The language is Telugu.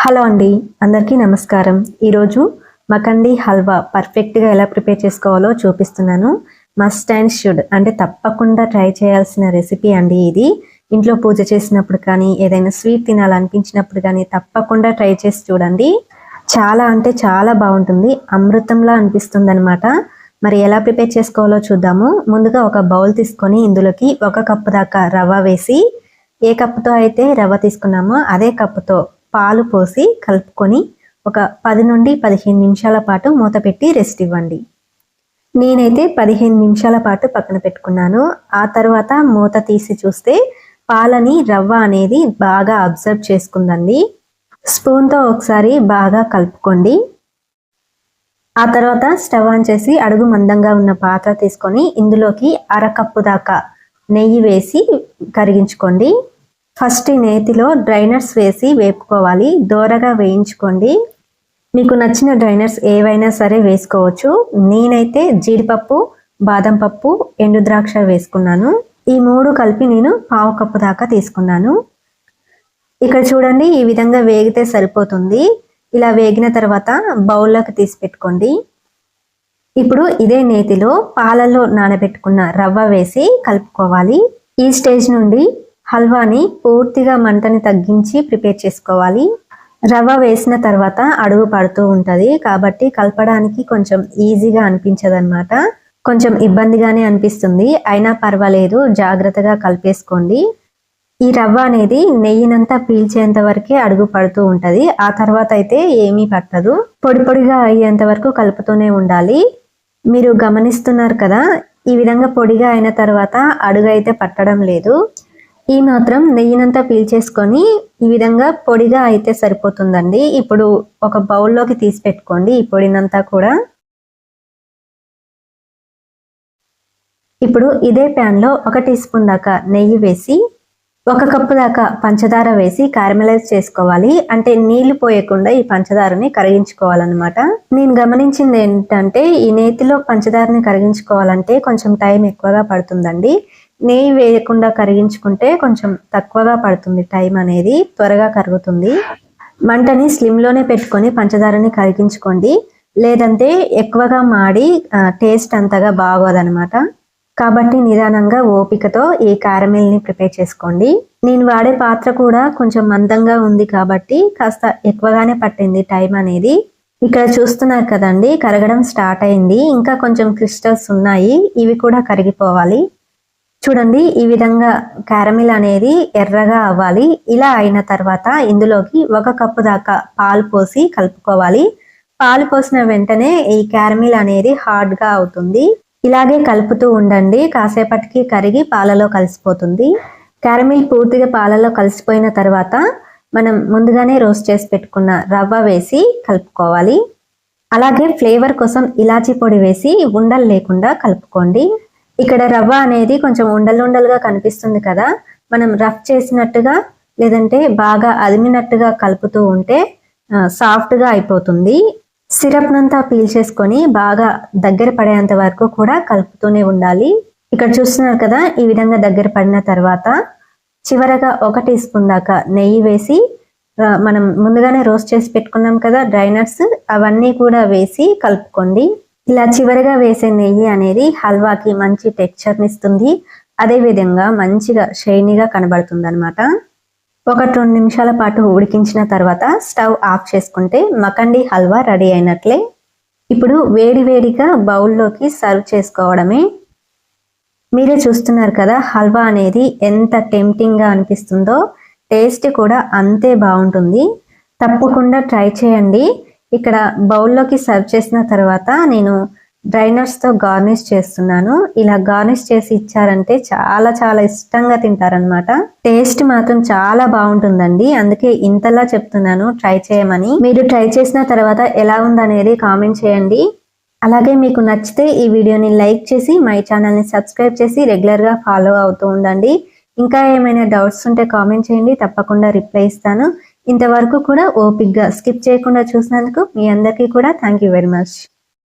హలో అండి అందరికీ నమస్కారం. ఈరోజు మకండి హల్వా పర్ఫెక్ట్గా ఎలా ప్రిపేర్ చేసుకోవాలో చూపిస్తున్నాను. మస్ట్ అండ్ షుడ్ అంటే తప్పకుండా ట్రై చేయాల్సిన రెసిపీ అండి ఇది. ఇంట్లో పూజ చేసినప్పుడు కానీ ఏదైనా స్వీట్ తినాలనిపించినప్పుడు కానీ తప్పకుండా ట్రై చేసి చూడండి. చాలా అంటే చాలా బాగుంటుంది అమృతంలా అనిపిస్తుంది అనమాట మరి ఎలా ప్రిపేర్ చేసుకోవాలో చూద్దాము. ముందుగా ఒక బౌల్ తీసుకొని ఇందులోకి ఒక కప్పు దాకా రవ్వ వేసి ఏ కప్పుతో అయితే రవ్వ తీసుకున్నామో అదే కప్పుతో పాలు పోసి కలుపుకొని ఒక పది నుండి పదిహేను నిమిషాల పాటు మూత పెట్టి రెస్ట్ ఇవ్వండి. నేనైతే పదిహేను నిమిషాల పాటు పక్కన పెట్టుకున్నాను. ఆ తర్వాత మూత తీసి చూస్తే పాలని రవ్వ అనేది బాగా అబ్జర్వ్ చేసుకుందండి. స్పూన్తో ఒకసారి బాగా కలుపుకోండి. ఆ తర్వాత స్టవ్ ఆన్ చేసి అడుగు మందంగా ఉన్న పాత్ర తీసుకొని ఇందులోకి అరకప్పు దాకా నెయ్యి వేసి కరిగించుకోండి. ఫస్ట్ ఈ నేతిలో డ్రైనర్స్ వేసి వేపుకోవాలి. దోరగా వేయించుకోండి. మీకు నచ్చిన డ్రైనర్స్ ఏవైనా సరే వేసుకోవచ్చు. నేనైతే జీడిపప్పు బాదం పప్పు ఎండు ద్రాక్ష వేసుకున్నాను. ఈ మూడు కలిపి నేను పావు కప్పు దాకా తీసుకున్నాను. ఇక్కడ చూడండి ఈ విధంగా వేగితే సరిపోతుంది. ఇలా వేగిన తర్వాత బౌల్లోకి తీసి పెట్టుకోండి. ఇప్పుడు ఇదే నేతిలో పాలలో నానబెట్టుకున్న రవ్వ వేసి కలుపుకోవాలి. ఈ స్టేజ్ నుండి హల్వాని పూర్తిగా మంటని తగ్గించి ప్రిపేర్ చేసుకోవాలి. రవ్వ వేసిన తర్వాత అడుగు పడుతూ ఉంటుంది. కాబట్టి కలపడానికి కొంచెం ఈజీగా అనిపించదన్నమాట. కొంచెం ఇబ్బందిగానే అనిపిస్తుంది. అయినా పర్వాలేదు. జాగ్రత్తగా కలిపేసుకోండి. ఈ రవ్వ అనేది నెయ్యినంతా పీల్చేంత వరకే అడుగు పడుతూ ఉంటుంది. ఆ తర్వాత అయితే ఏమీ పట్టదు. పొడి పొడిగా అయ్యేంత వరకు కలుపుతూనే ఉండాలి. మీరు గమనిస్తున్నారు కదా ఈ విధంగా పొడిగా అయిన తర్వాత అడుగు అయితే పట్టడం లేదు. ఈ మాత్రం నెయ్యినంతా పీల్చేసుకొని ఈ విధంగా పొడిగా అయితే సరిపోతుందండి. ఇప్పుడు ఒక బౌల్లోకి తీసి పెట్టుకోండి. ఈ పొడినంతా కూడా ఇప్పుడు ఇదే ప్యాన్లో ఒక టీ స్పూన్ దాకా నెయ్యి వేసి ఒక కప్పు దాకా పంచదార వేసి కారమలైజ్ చేసుకోవాలి. అంటే నీళ్ళు పోయకుండా ఈ పంచదారని కరిగించుకోవాలన్నమాట. నేను గమనించింది ఏంటంటే ఈ నేతిలో పంచదారని కరిగించుకోవాలంటే కొంచెం టైం ఎక్కువగా పడుతుందండి. నెయ్యి వేయకుండా కరిగించుకుంటే కొంచెం తక్కువగా పడుతుంది టైం అనేది త్వరగా కరుగుతుంది. మంటని స్లిమ్లోనే పెట్టుకొని పంచదారని కరిగించుకోండి. లేదంటే ఎక్కువగా మాడి టేస్ట్ అంతగా బాగోదనమాట కాబట్టి నిదానంగా ఓపికతో ఈ క్యారమిల్ని ప్రిపేర్ చేసుకోండి. నేను వాడే పాత్ర కూడా కొంచెం మందంగా ఉంది కాబట్టి కాస్త ఎక్కువగానే పట్టింది టైం అనేది. ఇక్కడ చూస్తున్నారు కదండి కరగడం స్టార్ట్ అయింది. ఇంకా కొంచెం క్రిస్టల్స్ ఉన్నాయి ఇవి కూడా కరిగిపోవాలి. చూడండి ఈ విధంగా క్యారమిల్ అనేది ఎర్రగా అవ్వాలి. ఇలా అయిన తర్వాత ఇందులోకి ఒక కప్పు దాకా పాలు పోసి కలుపుకోవాలి. పాలు పోసిన వెంటనే ఈ క్యారమిల్ అనేది హార్డ్గా అవుతుంది. ఇలాగే కలుపుతూ ఉండండి. కాసేపటికి కరిగి పాలలో కలిసిపోతుంది. క్యారమిల్ పూర్తిగా పాలలో కలిసిపోయిన తర్వాత మనం ముందుగానే రోస్ట్ చేసి పెట్టుకున్న రవ్వ వేసి కలుపుకోవాలి. అలాగే ఫ్లేవర్ కోసం ఇలాచీ పొడి వేసి ఉండలు లేకుండా కలుపుకోండి. ఇక్కడ రవ్వ అనేది కొంచెం ఉండలు ఉండలుగా కనిపిస్తుంది కదా. మనం రఫ్ చేసినట్టుగా లేదంటే బాగా అదిమినట్టుగా కలుపుతూ ఉంటే సాఫ్ట్గా అయిపోతుంది. సిరప్నంతా పీల్చేసుకొని బాగా దగ్గర పడేంత వరకు కూడా కలుపుతూనే ఉండాలి. ఇక్కడ చూస్తున్నారు కదా ఈ విధంగా దగ్గర పడిన తర్వాత చివరగా ఒక టీ స్పూన్ దాకా నెయ్యి వేసి మనం ముందుగానే రోస్ట్ చేసి పెట్టుకున్నాం కదా డ్రై నట్స్ అవన్నీ కూడా వేసి కలుపుకోండి. ఇలా చివరిగా వేసే నెయ్యి అనేది హల్వాకి మంచి టెక్స్చర్ని ఇస్తుంది. అదేవిధంగా మంచిగా షైనీగా కనబడుతుంది అనమాట ఒక రెండు నిమిషాల పాటు ఉడికించిన తర్వాత స్టవ్ ఆఫ్ చేసుకుంటే మకండి హల్వా రెడీ అయినట్లే. ఇప్పుడు వేడివేడిగా బౌల్లోకి సర్వ్ చేసుకోవడమే. మీరే చూస్తున్నారు కదా హల్వా అనేది ఎంత టెంప్టింగ్గా అనిపిస్తుందో. టేస్ట్ కూడా అంతే బాగుంటుంది. తప్పకుండా ట్రై చేయండి. ఇక్కడ బౌల్లోకి సర్వ్ చేసిన తర్వాత నేను డ్రైనర్స్తో గార్నిష్ చేస్తున్నాను. ఇలా గార్నిష్ చేసి ఇచ్చారంటే చాలా చాలా ఇష్టంగా తింటారనమాట టేస్ట్ మాత్రం చాలా బాగుంటుందండి. అందుకే ఇంతలా చెప్తున్నాను ట్రై చేయమని. మీరు ట్రై చేసిన తర్వాత ఎలా ఉందనేది కామెంట్ చేయండి. అలాగే మీకు నచ్చితే ఈ వీడియోని లైక్ చేసి మై ఛానల్ని సబ్స్క్రైబ్ చేసి రెగ్యులర్గా ఫాలో అవుతూ ఉండండి. ఇంకా ఏమైనా డౌట్స్ ఉంటే కామెంట్ చేయండి. తప్పకుండా రిప్లై ఇస్తాను. ఇంతవరకు కూడా ఓపిక్గా స్కిప్ చేయకుండా చూసినందుకు మీ అందరికీ కూడా థ్యాంక్ యూ వెరీ మచ్.